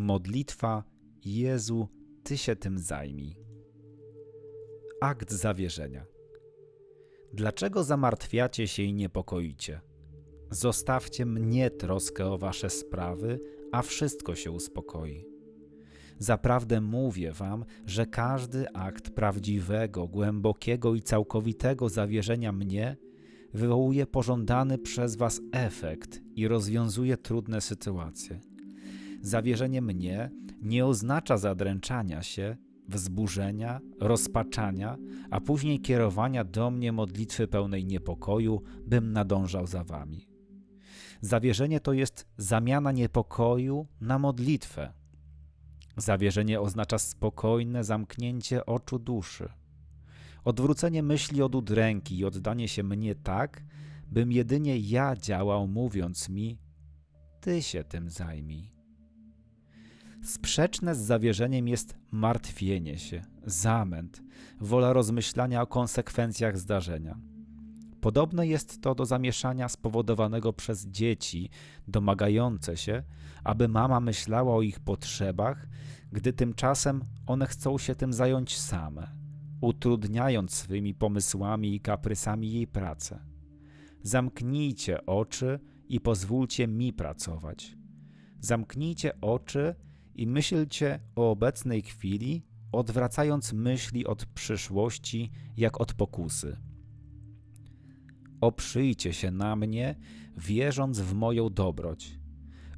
Modlitwa Jezu, Ty się tym zajmij. Akt zawierzenia. Dlaczego zamartwiacie się i niepokoicie? Zostawcie mnie troskę o wasze sprawy, a wszystko się uspokoi. Zaprawdę mówię wam, że każdy akt prawdziwego, głębokiego i całkowitego zawierzenia mnie wywołuje pożądany przez was efekt i rozwiązuje trudne sytuacje. Zawierzenie mnie nie oznacza zadręczania się, wzburzenia, rozpaczania, a później kierowania do mnie modlitwy pełnej niepokoju, bym nadążał za wami. Zawierzenie to jest zamiana niepokoju na modlitwę. Zawierzenie oznacza spokojne zamknięcie oczu duszy, odwrócenie myśli od udręki i oddanie się mnie tak, bym jedynie ja działał, mówiąc mi: Ty się tym zajmij. Sprzeczne z zawierzeniem jest martwienie się, zamęt, wola rozmyślania o konsekwencjach zdarzenia. Podobne jest to do zamieszania spowodowanego przez dzieci domagające się, aby mama myślała o ich potrzebach, gdy tymczasem one chcą się tym zająć same, utrudniając swymi pomysłami i kaprysami jej pracę. Zamknijcie oczy i pozwólcie mi pracować. Zamknijcie oczy i myślcie o obecnej chwili, odwracając myśli od przyszłości jak od pokusy. Oprzyjcie się na mnie, wierząc w moją dobroć,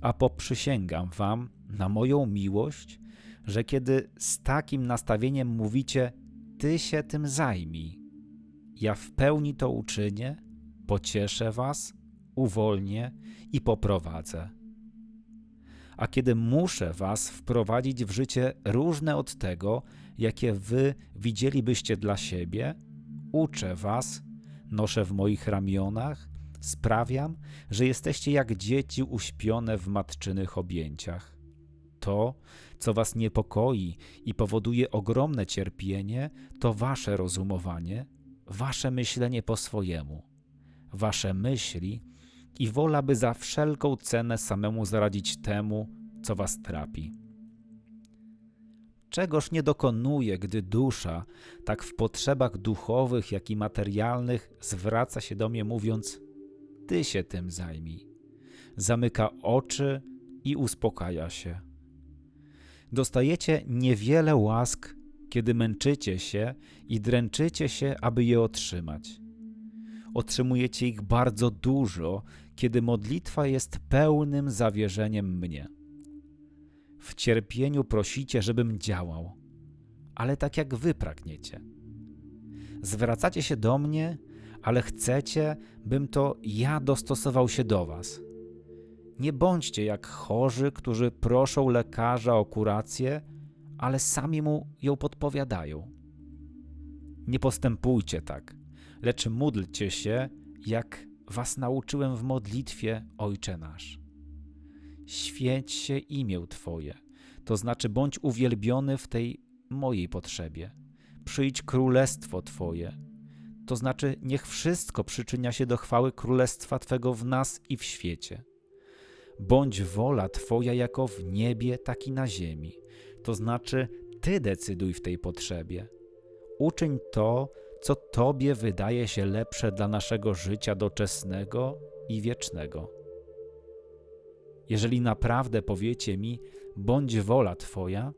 a poprzysięgam wam na moją miłość, że kiedy z takim nastawieniem mówicie, Ty się tym zajmij, ja w pełni to uczynię, pocieszę was, uwolnię i poprowadzę. A kiedy muszę was wprowadzić w życie różne od tego, jakie wy widzielibyście dla siebie, uczę was, noszę w moich ramionach, sprawiam, że jesteście jak dzieci uśpione w matczynych objęciach. To, co was niepokoi i powoduje ogromne cierpienie, to wasze rozumowanie, wasze myślenie po swojemu, wasze myśli i wola, by za wszelką cenę samemu zaradzić temu, co was trapi. Czegoż nie dokonuje, gdy dusza, tak w potrzebach duchowych, jak i materialnych, zwraca się do mnie, mówiąc: Ty się tym zajmij. Zamyka oczy i uspokaja się. Dostajecie niewiele łask, kiedy męczycie się i dręczycie się, aby je otrzymać. Otrzymujecie ich bardzo dużo, kiedy modlitwa jest pełnym zawierzeniem mnie. W cierpieniu prosicie, żebym działał, ale tak jak wy pragniecie. Zwracacie się do mnie, ale chcecie, bym to ja dostosował się do was. Nie bądźcie jak chorzy, którzy proszą lekarza o kurację, ale sami mu ją podpowiadają. Nie postępujcie tak, lecz módlcie się, jak was nauczyłem w modlitwie Ojcze Nasz. Święć się imię Twoje, to znaczy bądź uwielbiony w tej mojej potrzebie. Przyjdź królestwo Twoje, to znaczy niech wszystko przyczynia się do chwały królestwa Twego w nas i w świecie. Bądź wola Twoja jako w niebie, tak i na ziemi. To znaczy, Ty decyduj w tej potrzebie. Uczyń to, co Tobie wydaje się lepsze dla naszego życia doczesnego i wiecznego. Jeżeli naprawdę powiecie mi, bądź wola Twoja,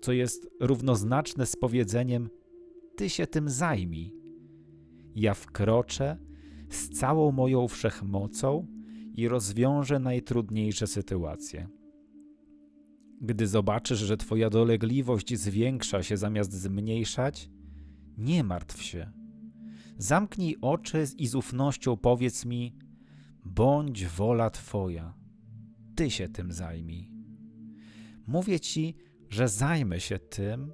co jest równoznaczne z powiedzeniem, Ty się tym zajmij. Ja wkroczę z całą moją wszechmocą i rozwiąże najtrudniejsze sytuacje. Gdy zobaczysz, że Twoja dolegliwość zwiększa się zamiast zmniejszać, nie martw się. Zamknij oczy i z ufnością powiedz mi: bądź wola Twoja, Ty się tym zajmij. Mówię Ci, że zajmę się tym,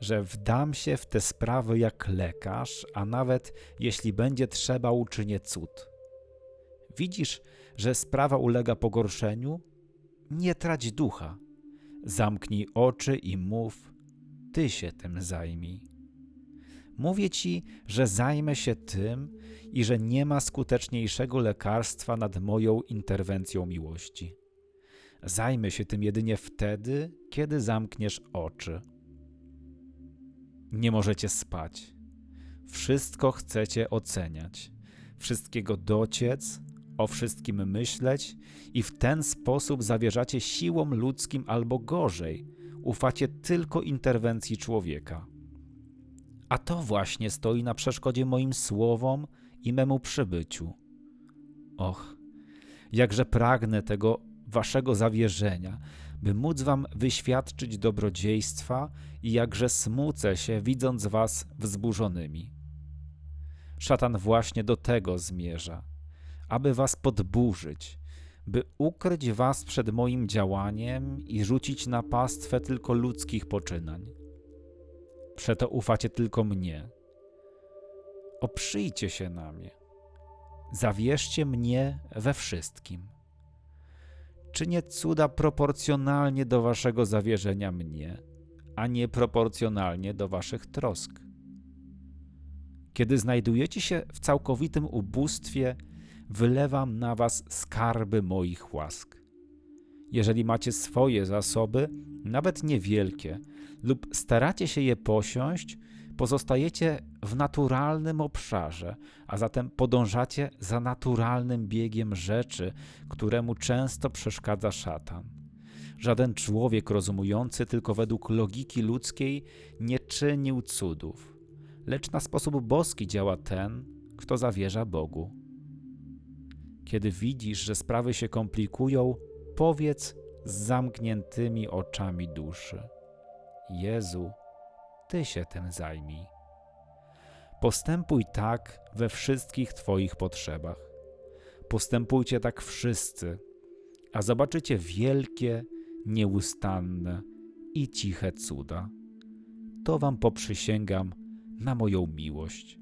że wdam się w te sprawy jak lekarz, a nawet jeśli będzie trzeba, uczynię cud. Widzisz, że sprawa ulega pogorszeniu? Nie trać ducha. Zamknij oczy i mów: Ty się tym zajmij. Mówię ci, że zajmę się tym i że nie ma skuteczniejszego lekarstwa nad moją interwencją miłości. Zajmę się tym jedynie wtedy, kiedy zamkniesz oczy. Nie możecie spać. Wszystko chcecie oceniać, wszystkiego dociec, o wszystkim myśleć i w ten sposób zawierzacie siłom ludzkim albo gorzej, ufacie tylko interwencji człowieka. A to właśnie stoi na przeszkodzie moim słowom i memu przybyciu. Och, jakże pragnę tego waszego zawierzenia, by móc wam wyświadczyć dobrodziejstwa i jakże smucę się, widząc was wzburzonymi. Szatan właśnie do tego zmierza, aby was podburzyć, by ukryć was przed moim działaniem i rzucić na pastwę tylko ludzkich poczynań. Przeto ufacie tylko mnie. Oprzyjcie się na mnie. Zawierzcie mnie we wszystkim. Czynię cuda proporcjonalnie do waszego zawierzenia mnie, a nie proporcjonalnie do waszych trosk. Kiedy znajdujecie się w całkowitym ubóstwie, wylewam na was skarby moich łask. Jeżeli macie swoje zasoby, nawet niewielkie, lub staracie się je posiąść, pozostajecie w naturalnym obszarze, a zatem podążacie za naturalnym biegiem rzeczy, któremu często przeszkadza szatan. Żaden człowiek rozumujący tylko według logiki ludzkiej nie czynił cudów, lecz na sposób boski działa ten, kto zawierza Bogu. Kiedy widzisz, że sprawy się komplikują, powiedz z zamkniętymi oczami duszy: Jezu, Ty się tym zajmij. Postępuj tak we wszystkich Twoich potrzebach. Postępujcie tak wszyscy, a zobaczycie wielkie, nieustanne i ciche cuda. To Wam poprzysięgam na moją miłość.